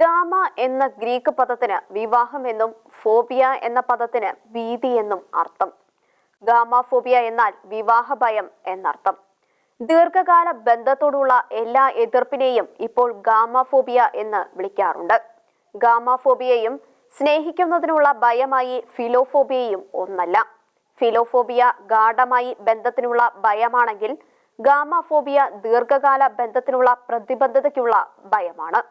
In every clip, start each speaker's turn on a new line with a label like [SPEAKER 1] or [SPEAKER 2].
[SPEAKER 1] Gamma എന്ന Greek പദത്തിന് വിവാഹം എന്നും ഫോബിയ എന്ന പദത്തിന് ഭീതി എന്നും അർത്ഥം. ഗാമ ഫോബിയ എന്നാൽ വിവാഹ ഭയം എന്നർത്ഥം. ദീർഘകാല ബന്ധത്തോടുള്ള എല്ലാ എതിർപ്പിനെയും ഇപ്പോൾ ഗാമ ഫോബിയ എന്ന് വിളിക്കാറുണ്ട്. ഗാമ ഫോബിയയും സ്നേഹിക്കുന്നതിനുള്ള ഭയമായി ഫിലോഫോബിയയും ഒന്നല്ല. ഫിലോഫോബിയ ഗാഠമായി ബന്ധത്തിനുള്ള ഭയമാണെങ്കിൽ ഗാമ ഫോബിയ ദീർഘകാല ബന്ധത്തിനുള്ള പ്രതിബദ്ധതയ്ക്കുള്ള ഭയമാണ്.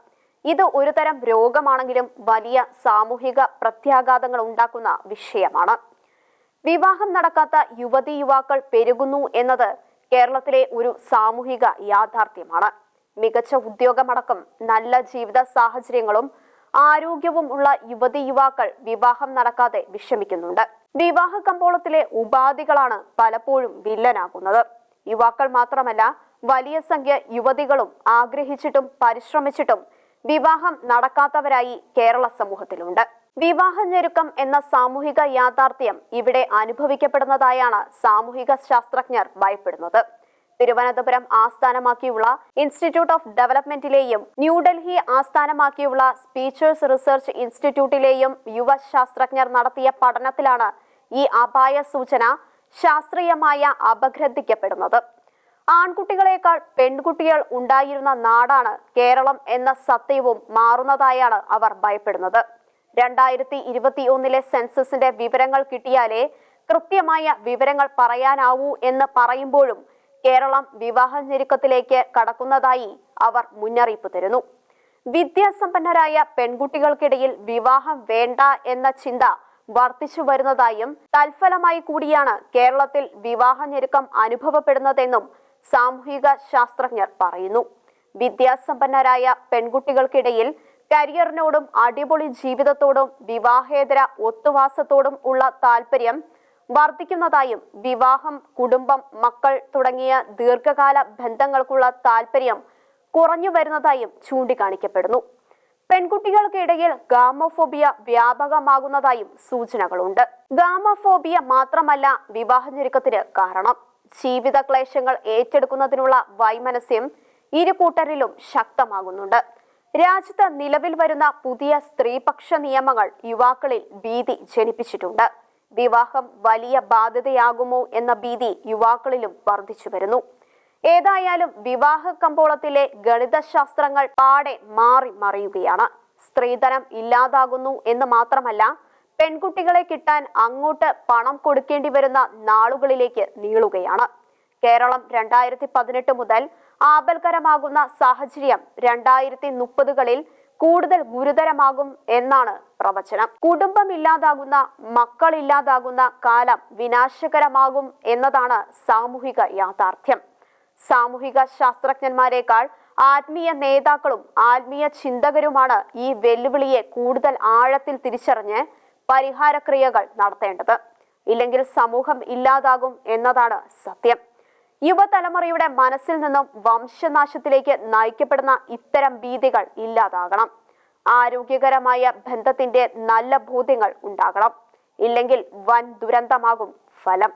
[SPEAKER 1] ഇത് ഒരു തരം രോഗമാണെങ്കിലും വലിയ സാമൂഹിക പ്രത്യാഘാതങ്ങൾ ഉണ്ടാക്കുന്ന വിഷയമാണ്. വിവാഹം നടക്കാത്ത യുവതി യുവാക്കൾ പെരുകുന്നു എന്നത് കേരളത്തിലെ ഒരു സാമൂഹിക യാഥാർത്ഥ്യമാണ്. മികച്ച ഉദ്യോഗമടക്കം നല്ല ജീവിത സാഹചര്യങ്ങളും ആരോഗ്യവും ഉള്ള യുവതി യുവാക്കൾ വിവാഹം നടക്കാതെ വിഷമിക്കുന്നുണ്ട്. വിവാഹ കമ്പോളത്തിലെ ഉപാധികളാണ് പലപ്പോഴും വില്ലനാകുന്നത്. യുവാക്കൾ മാത്രമല്ല വലിയ സംഖ്യ യുവതികളും ആഗ്രഹിച്ചിട്ടും പരിശ്രമിച്ചിട്ടും വിവാഹം നടക്കാത്തവരായി കേരള സമൂഹത്തിലുണ്ട്. വിവാഹ ഞെരുക്കം എന്ന സാമൂഹിക യാഥാർത്ഥ്യം ഇവിടെ അനുഭവിക്കപ്പെടുന്നതായാണ് സാമൂഹിക ശാസ്ത്രജ്ഞർ ഭയപ്പെടുന്നത്. തിരുവനന്തപുരം ആസ്ഥാനമാക്കിയുള്ള ഇൻസ്റ്റിറ്റ്യൂട്ട് ഓഫ് ഡെവലപ്മെന്റിലെയും ന്യൂഡൽഹി ആസ്ഥാനമാക്കിയുള്ള സ്പീച്ചേഴ്സ് റിസർച്ച് ഇൻസ്റ്റിറ്റ്യൂട്ടിലെയും യുവ ശാസ്ത്രജ്ഞർ നടത്തിയ പഠനത്തിലാണ് ഈ അപായ സൂചന ശാസ്ത്രീയമായ അപഗ്രഥിക്കപ്പെടുന്നത്. ആൺകുട്ടികളെക്കാൾ പെൺകുട്ടികൾ ഉണ്ടായിരുന്ന നാടാണ് കേരളം എന്ന സത്യവും മാറുന്നതായാണ് അവർ ഭയപ്പെടുന്നത്. രണ്ടായിരത്തി ഇരുപത്തി ഒന്നിലെ സെൻസസിന്റെ വിവരങ്ങൾ കിട്ടിയാലേ കൃത്യമായ വിവരങ്ങൾ പറയാനാവൂ എന്ന് പറയുമ്പോഴും കേരളം വിവാഹ ഞെരുക്കത്തിലേക്ക് കടക്കുന്നതായി അവർ മുന്നറിയിപ്പ് തരുന്നു. വിദ്യാസമ്പന്നരായ പെൺകുട്ടികൾക്കിടയിൽ വിവാഹം വേണ്ട എന്ന ചിന്ത വർദ്ധിച്ചു വരുന്നതായും തൽഫലമായി കൂടിയാണ് കേരളത്തിൽ വിവാഹ ഞെരുക്കം അനുഭവപ്പെടുന്നതെന്നും സാമൂഹിക ശാസ്ത്രജ്ഞർ പറയുന്നു. വിദ്യാസമ്പന്നരായ പെൺകുട്ടികൾക്കിടയിൽ കരിയറിനോടും അടിപൊളി ജീവിതത്തോടും വിവാഹേതര ഒത്തുവാസത്തോടും ഉള്ള താല്പര്യം വർദ്ധിക്കുന്നതായും വിവാഹം കുടുംബം മക്കൾ തുടങ്ങിയ ദീർഘകാല ബന്ധങ്ങൾക്കുള്ള താല്പര്യം കുറഞ്ഞു വരുന്നതായും ചൂണ്ടിക്കാണിക്കപ്പെടുന്നു. പെൺകുട്ടികൾക്കിടയിൽ ഗാമോഫോബിയ വ്യാപകമാകുന്നതായും സൂചനകളുണ്ട്. ഗാമോഫോബിയ മാത്രമല്ല വിവാഹ ഞെരുക്കത്തിന് കാരണം. ജീവിത ക്ലേശങ്ങൾ ഏറ്റെടുക്കുന്നതിനുള്ള വൈമനസ്യം ഇരു കൂട്ടരിലും ശക്തമാകുന്നുണ്ട്. രാജ്യത്ത് നിലവിൽ വരുന്ന പുതിയ സ്ത്രീപക്ഷ നിയമങ്ങൾ യുവാക്കളിൽ ഭീതി ജനിപ്പിച്ചിട്ടുണ്ട്. വിവാഹം വലിയ ബാധ്യതയാകുമോ എന്ന ഭീതി യുവാക്കളിലും വർദ്ധിച്ചു വരുന്നു. ഏതായാലും വിവാഹ കമ്പോളത്തിലെ ഗണിതശാസ്ത്രങ്ങൾ പാടെ മാറി മറിയുകയാണ്. സ്ത്രീധനം ഇല്ലാതാകുന്നു എന്ന് മാത്രമല്ല പെൺകുട്ടികളെ കിട്ടാൻ അങ്ങോട്ട് പണം കൊടുക്കേണ്ടി വരുന്ന നാളുകളിലേക്ക് നീളുകയാണ്. കേരളം രണ്ടായിരത്തി പതിനെട്ട് മുതൽ ആപൽക്കരമാകുന്ന സാഹചര്യം രണ്ടായിരത്തി മുപ്പതുകളിൽ കൂടുതൽ ഗുരുതരമാകും എന്നാണ് പ്രവചനം. കുടുംബം ഇല്ലാതാകുന്ന മക്കൾ ഇല്ലാതാകുന്ന കാലം വിനാശകരമാകും എന്നതാണ് സാമൂഹിക യാഥാർത്ഥ്യം. സാമൂഹിക ശാസ്ത്രജ്ഞന്മാരെക്കാൾ ആത്മീയ നേതാക്കളും ആത്മീയ ചിന്തകരുമാണ് ഈ വെല്ലുവിളിയെ കൂടുതൽ ആഴത്തിൽ തിരിച്ചറിഞ്ഞ് പരിഹാരക്രിയകൾ നടത്തേണ്ടത്. ഇല്ലെങ്കിൽ സമൂഹം ഇല്ലാതാകും എന്നതാണ് സത്യം. യുവതലമുറയുടെ മനസ്സിൽ നിന്നും വംശനാശത്തിലേക്ക് നയിക്കപ്പെടുന്ന ഇത്തരം ഭീതികൾ ഇല്ലാതാകണം. ആരോഗ്യകരമായ ബന്ധത്തിന്റെ നല്ല ബോധ്യങ്ങൾ ഉണ്ടാകണം. ഇല്ലെങ്കിൽ വൻ ദുരന്തമാകും ഫലം.